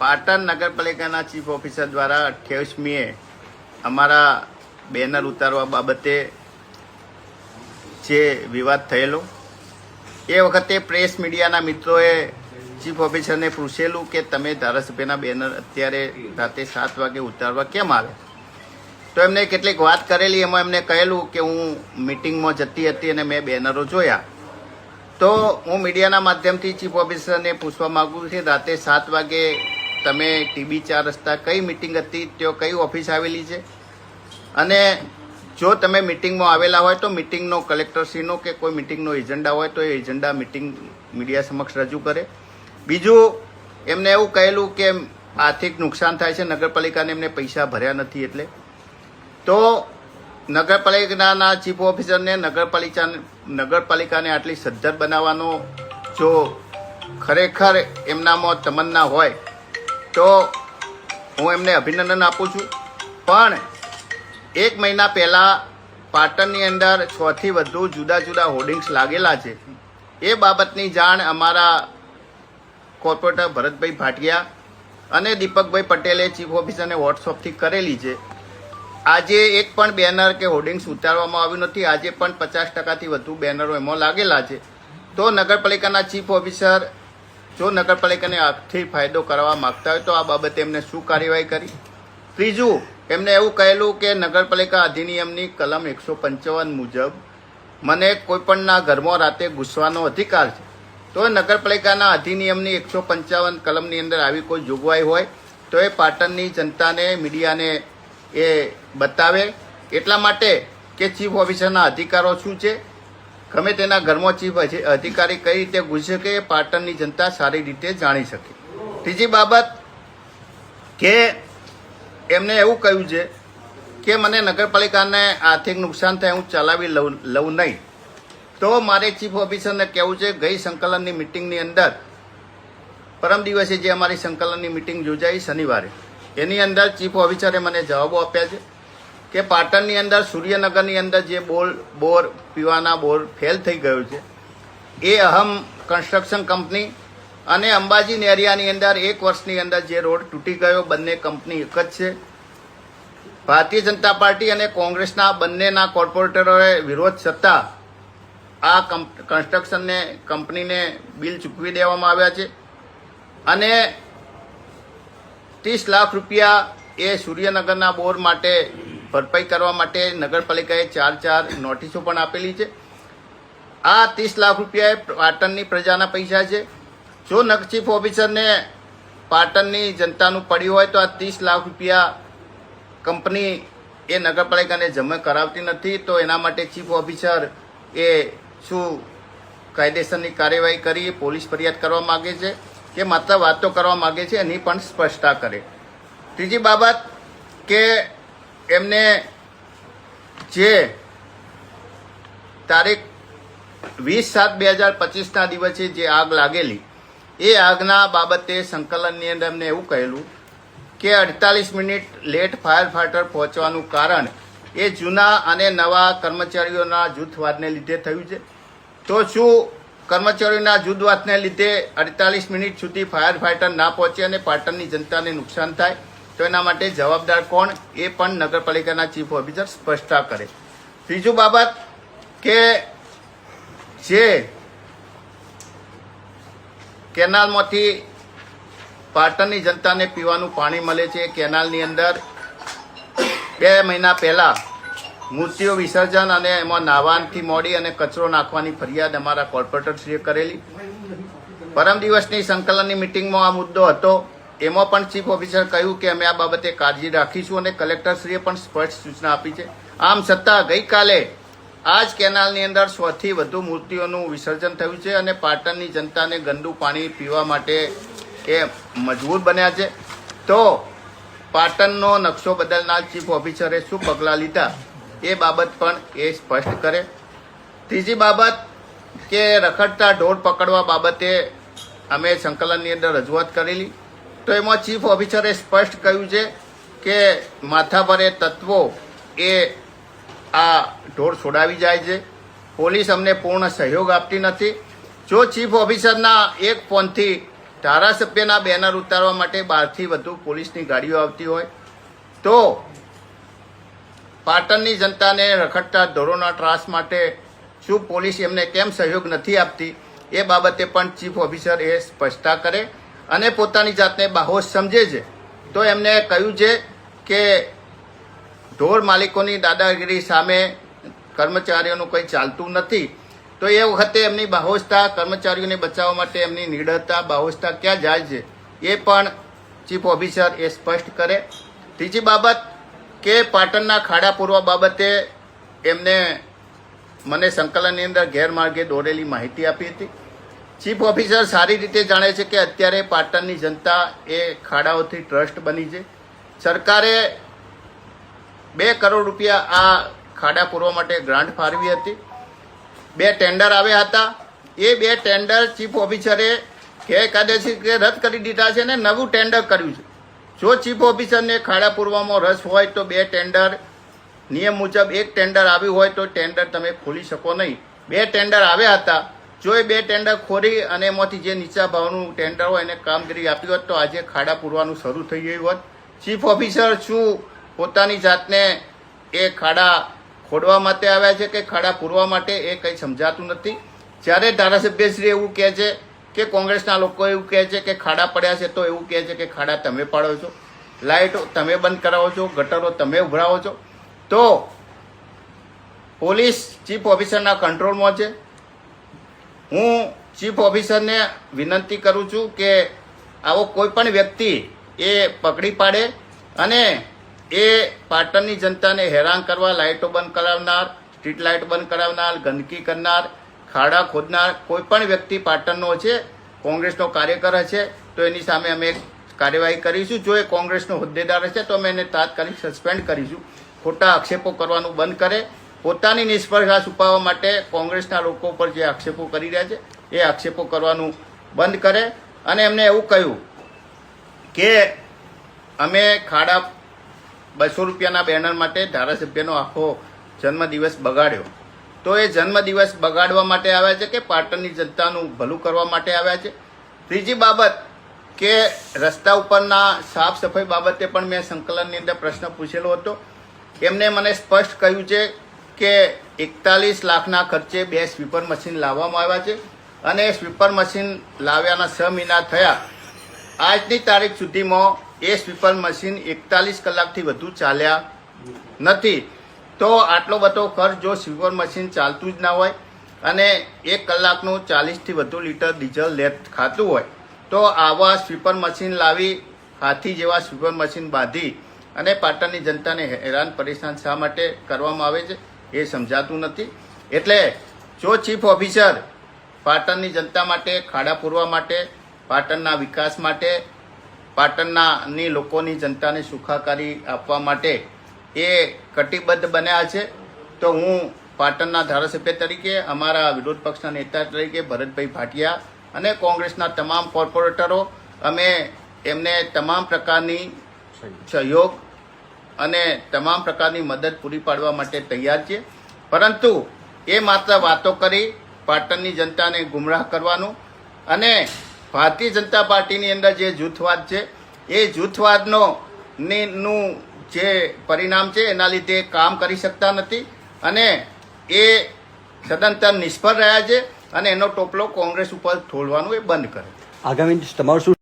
પાટણ નગરપાલિકાના chief officer દ્વારા અઠ્યાવીસમીએ અમારા બેનર ઉતારવા બાબતે જે વિવાદ થયેલો, એ વખતે પ્રેસ મીડિયાના મિત્રોએ ચીફ ઓફિસરને પૂછેલું કે તમે ધારાસભ્યના બેનર અત્યારે રાતે સાત વાગે ઉતારવા કેમ આવે તો એમને કેટલીક વાત કરેલી, એમાં એમને કહેલું કે હું મિટિંગમાં જતી હતી અને મેં બેનરો જોયા. તો હું મીડિયાના માધ્યમથી ચીફ ઓફિસરને પૂછવા માગું છું રાતે સાત વાગે તમે ટીબી ચાર રસ્તા કઈ મિટિંગ હતી તે કઈ ઓફિસ આવેલી છે? અને જો તમે મિટિંગમાં આવેલા હોય તો મિટિંગનો કલેક્ટરશ્રીનો કે કોઈ મિટિંગનો એજન્ડા હોય તો એ એજન્ડા મિટિંગ મીડિયા સમક્ષ રજૂ કરે. બીજું, એમને એવું કહેલું કે આર્થિક નુકસાન થાય છે, નગરપાલિકાને એમને પૈસા ભર્યા નથી એટલે. તો નગરપાલિકાના ચીફ ઓફિસરને નગરપાલિકા નગરપાલિકાને આટલી સદ્ધર બનાવવાનો જો ખરેખર એમનામાં તમન્ના હોય, તો હું એમને અભિનંદન આપું છું. પણ એક મહિના પહેલાં પાટણની અંદર છથી વધુ જુદા જુદા હોર્ડિંગ્સ લાગેલા છે. એ બાબતની જાણ અમારા કોર્પોરેટર ભરતભાઈ ભાટિયા અને દીપકભાઈ પટેલે ચીફ ઓફિસરને વોટ્સઅપથી કરેલી છે. આજે એક પણ બેનર કે હોર્ડિંગ્સ ઉતારવામાં આવ્યું નથી. આજે પણ પચાસ ટકાથી વધુ બેનરો એમાં લાગેલા છે. તો નગરપાલિકાના ચીફ ઓફિસર જો નગરપાલિકાને આથી ફાયદો કરવા માંગતા હોય તો આ બાબતે એમને શું કાર્યવાહી કરી? ત્રીજું, એમને એવું કહેલું કે નગરપાલિકા અધિનિયમની કલમ એકસો પંચાવન મુજબ મને કોઈપણના ઘરમાં રાતે ઘૂસવાનો અધિકાર છે. તો નગરપાલિકાના અધિનિયમની એકસો પંચાવન કલમની અંદર આવી કોઈ જોગવાઈ હોય તો એ પાટણની જનતાને, મીડિયાને એ બતાવે એટલા માટે કે ચીફ ઓફિસરના અધિકારો શું છે? ગમે તેના ઘરમાં ચીફ અધિ- અધિકારી કઈ રીતે ઘૂસી શકે એ પાટણની જનતા સારી રીતે જાણી શકે. ત્રીજી બાબત કે એમને એવું કહ્યું છે કે મને નગરપાલિકાને આર્થિક નુકસાન થાય, હું ચલાવી લઉં લઉં નહીં. તો મારે ચીફ ઓફિસરને કહેવું છે, ગઈ સંકલનની મિટિંગની અંદર, પરમ દિવસે જે અમારી સંકલનની મિટિંગ યોજાઈ શનિવારે. એની અંદર ચીફ ઓફિસરે મને જવાબો આપ્યા છે કે પાટણની અંદર, સૂર્યનગરની અંદર જે બોર બોર પીવાના બોર ફેલ થઈ ગયો છે, એ અહમ કન્સ્ટ્રક્શન કંપની અને અંબાજી એરિયાની અંદર એક વર્ષની અંદર જે રોડ તૂટી ગયો, બંને કંપની એક જ છે. ભારતીય જનતા પાર્ટી અને કોંગ્રેસના બંનેના કોર્પોરેટરોએ વિરોધ છતાં આ કન્સ્ટ્રક્શનને કંપનીને બિલ ચૂકવી દેવામાં આવ્યા છે. અને ત્રીસ લાખ રૂપિયા એ સૂર્યનગરના બોર માટે ભરપાઈ કરવા માટે નગરપાલિકાએ ચાર ચાર નોટિસો પણ આપેલી છે. આ ત્રીસ લાખ રૂપિયા એ પાટણની પ્રજાના પૈસા છે. જો નગ ચીફ ઓફિસરને પાટણની જનતાનું પડ્યું હોય તો આ ત્રીસ લાખ રૂપિયા કંપની એ નગરપાલિકાને જમા કરાવતી નથી, તો એના માટે ચીફ ઓફિસર એ શું કાયદેસરની કાર્યવાહી કરી પોલીસ ફરિયાદ કરવા માગે છે. કે માત્ર વાતો કરવા માગે છે એની પણ સ્પષ્ટતા કરે. ત્રીજી બાબત કે એમને જે તારીખ વીસ સાત બે હજાર પચીસના દિવસે જે આગ લાગેલી, એ આગના બાબતે સંકલનની અંદર એમને એવું કહેલું કે અડતાલીસ મિનિટ લેટ ફાયર ફાઈટર પહોંચવાનું કારણ એ જૂના અને નવા કર્મચારીઓના જૂથવાદને લીધે થયું છે. તો શું કર્મચારીઓના જુદવાતને લીધે અડતાલીસ મિનિટ સુધી ફાયર ફાઇટર ના પહોંચે અને પાટણની જનતાને નુકસાન થાય, તો એના માટે જવાબદાર કોણ? એ પણ નગરપાલિકાના ચીફ ઓફિસર સ્પષ્ટતા કરે. ત્રીજું બાબત કે જે કેનાલમાંથી પાટણની જનતાને પીવાનું પાણી મળે છે. કેનાલની અંદર બે મહિના પહેલા મૂર્તિઓ વિસર્જન અને એમાં નાહવાથી મોડી અને કચરો નાખવાની ફરિયાદ અમારા કોર્પોરેટરશ્રીએ કરેલી. પરમ દિવસની સંકલનની મિટિંગમાં આ મુદ્દો હતો. એમાં પણ ચીફ ઓફિસર કહ્યું કે અમે આ બાબતે કાળજી રાખીશું અને કલેક્ટરશ્રીએ પણ સ્પષ્ટ સૂચના આપી છે. આમ છતાં ગઈકાલે આ જ કેનાલની અંદર સોથી વધુ મૂર્તિઓનું વિસર્જન થયું છે અને પાટણની જનતાને ગંદુ પાણી પીવા માટે એ મજબૂર બન્યા છે. તો પાટણનો નકશો બદલનાર ચીફ ઓફિસરે શું પગલાં લીધા? એ બાબત પણ એ સ્પષ્ટ કરે. ત્રીજી બાબત કે રખડતા ઢોર પકડવા બાબતે અમે સંકલનની અંદર રજૂઆત કરેલી. તો એમાં ચીફ ઓફિસરે સ્પષ્ટ કહ્યું છે કે માથાભરે તત્વો એ આ ઢોર છોડાવી જાય છે. પોલીસ અમને પૂર્ણ સહયોગ આપતી નથી. જો ચીફ ઓફિસરના એક ફોનથી ધારાસભ્યના બેનર ઉતારવા માટે બારથી વધુ પોલીસની ગાડીઓ આવતી હોય, તો પાટણની જનતાને રખડતા ઢોરોના ત્રાસ માટે શું પોલીસ એમને કેમ સહયોગ નથી આપતી? એ બાબતે પણ ચીફ ઓફિસર એ સ્પષ્ટતા કરે અને પોતાની જાતને બાહોશ સમજે છે. તો એમને કહ્યું છે કે ઢોર માલિકોની દાદાગીરી સામે કર્મચારીઓનું કંઈ ચાલતું નથી. તો એ વખતે એમની બાહોશતા કર્મચારીઓને બચાવવા માટે એમની નિડરતા, બાહોશતા ક્યાં જાય છે? એ પણ ચીફ ઓફિસર એ સ્પષ્ટ કરે. ત્રીજી બાબત કે પાટણના ખાડા પૂરવા બાબતે એમને મને સંકલનની અંદર ગેરમાર્ગે દોરેલી માહિતી આપી હતી. ચીફ ઓફિસર સારી રીતે જાણે છે કે અત્યારે પાટણની જનતા એ ખાડાઓથી ટ્રસ્ટ બની છે. સરકારે બે કરોડ રૂપિયા આ ખાડા પૂરવા માટે ગ્રાન્ટ ફાળવી હતી. બે ટેન્ડર આવ્યા હતા. એ બે ટેન્ડર ચીફ ઓફિસરે ગેરકાયદેસર રીતે રદ કરી દીધા છે અને નવું ટેન્ડર કર્યું છે. જો ચીફ ઓફિસરને ખાડા પૂરવામાં રસ હોય તો બે ટેન્ડર, નિયમ મુજબ એક ટેન્ડર આવ્યું હોય તો ટેન્ડર તમે ખોલી શકો નહીં. બે ટેન્ડર આવ્યા હતા. જો એ બે ટેન્ડર ખોરી અને એમાંથી જે નીચા ભાવનું ટેન્ડર હોય એને કામગીરી આપી હોત તો આજે ખાડા પૂરવાનું શરૂ થઈ ગયું હોત. ચીફ ઓફિસર શું પોતાની જાતને એ ખાડા ખોડવા માટે આવ્યા છે કે ખાડા પૂરવા માટે એ કંઈ સમજાતું નથી? જ્યારે ધારાસભ્યશ્રી એવું કહે છે કે કોંગ્રેસના લોકો એવું કહે છે કે ખાડા પડ્યા છે તો એવું કહે છે કે ખાડા તમે પાડો છો. લાઇટો તમે બંધ કરાવો છો, ગટરો તમે ઉભરાવો છો. તો પોલીસ ચીફ ઓફિસરના કંટ્રોલમાં છે. હું ચીફ ઓફિસરને વિનંતી કરું છું કે આવો કોઈ પણ વ્યક્તિ એ પકડી પાડે અને એ પાટણની જનતાને હેરાન કરવા લાઇટો બંધ કરાવનાર, સ્ટ્રીટ લાઇટ બંધ કરાવનાર, ગંદકી કરનાર ખાડા ખોદનાર કોઈ પણ વ્યક્તિ પાટણનો છે, કોંગ્રેસનો કાર્યકર હશે તો એની સામે અમે કાર્યવાહી કરીશું. જો એ કોંગ્રેસનો હોદ્દેદાર હશે, તો અમે એને તાત્કાલિક સસ્પેન્ડ કરીશું. ખોટા આક્ષેપો કરવાનું બંધ કરે. પોતાની નિષ્ફળતા છુપાવવા માટે કોંગ્રેસના લોકો પર જે આક્ષેપો કરી રહ્યા છે, એ આક્ષેપો કરવાનું બંધ કરે. અને એમને એવું કહ્યું કે અમે ખાડા બસો રૂપિયાના બેનર માટે ધારાસભ્યનો આખો જન્મદિવસ બગાડ્યો. તો એ જન્મદિવસ બગાડવા માટે આવ્યા છે કે પાટણની જનતાનું ભલું કરવા માટે આવ્યા છે? ત્રીજી બાબત કે રસ્તા ઉપરના સાફ સફાઈ બાબતે પણ મેં સંકલનની અંદર પ્રશ્ન પૂછેલો હતો. એમને મને સ્પષ્ટ કહ્યું છે કે એકતાલીસ લાખના ખર્ચે બે સ્વીપર મશીન લાવવામાં આવ્યા છે અને એ સ્વીપર મશીન લાવ્યાના છ મહિના થયા. આજની તારીખ સુધીમાં એ સ્વીપર મશીન એકતાલીસ કલાકથી વધુ ચાલ્યા નથી. તો આટલો બધો ખર્ચ જો સ્વીપર મશીન ચાલતું જ ના હોય અને એક કલાકનું ચાલીસથી વધુ લીટર ડીઝલ લેટ ખાતું હોય, તો આવા સ્વીપર મશીન લાવી હાથી જેવા સ્વીપર મશીન બાંધી અને પાટણની જનતાને હેરાન પરેશાન શા માટે કરવામાં આવે છે એ સમજાતું નથી. એટલે જો ચીફ ઓફિસર પાટણની જનતા માટે, ખાડા પૂરવા માટે, પાટણના વિકાસ માટે પાટણનાની લોકોની જનતાને સુખાકારી આપવા માટે એ કટિબદ્ધ બન્યા છે. તો હું પાટણના ધારાસભ્ય તરીકે, અમારા વિરોધ પક્ષના નેતા તરીકે, ભરતભાઈ ભાટિયા અને કોંગ્રેસના તમામ કોર્પોરેટરો, અમે એમને તમામ પ્રકારની સહયોગ અને તમામ પ્રકારની મદદ પૂરી પાડવા માટે તૈયાર છે પરંતુ એ માત્ર વાતો કરી પાટણની જનતાને ગુમરાહ કરવાનું અને ભારતીય જનતા પાર્ટીની અંદર જે જૂથવાદ છે, એ જૂથવાદનો નું જે પરિણામ છે એના લીધે કામ કરી શકતા નથી અને એ સદંતર નિષ્ફળ રહ્યા છે અને એનો ટોપલો કોંગ્રેસ ઉપર ઠોલવાનું એ બંધ કરે આગામી તમારું શું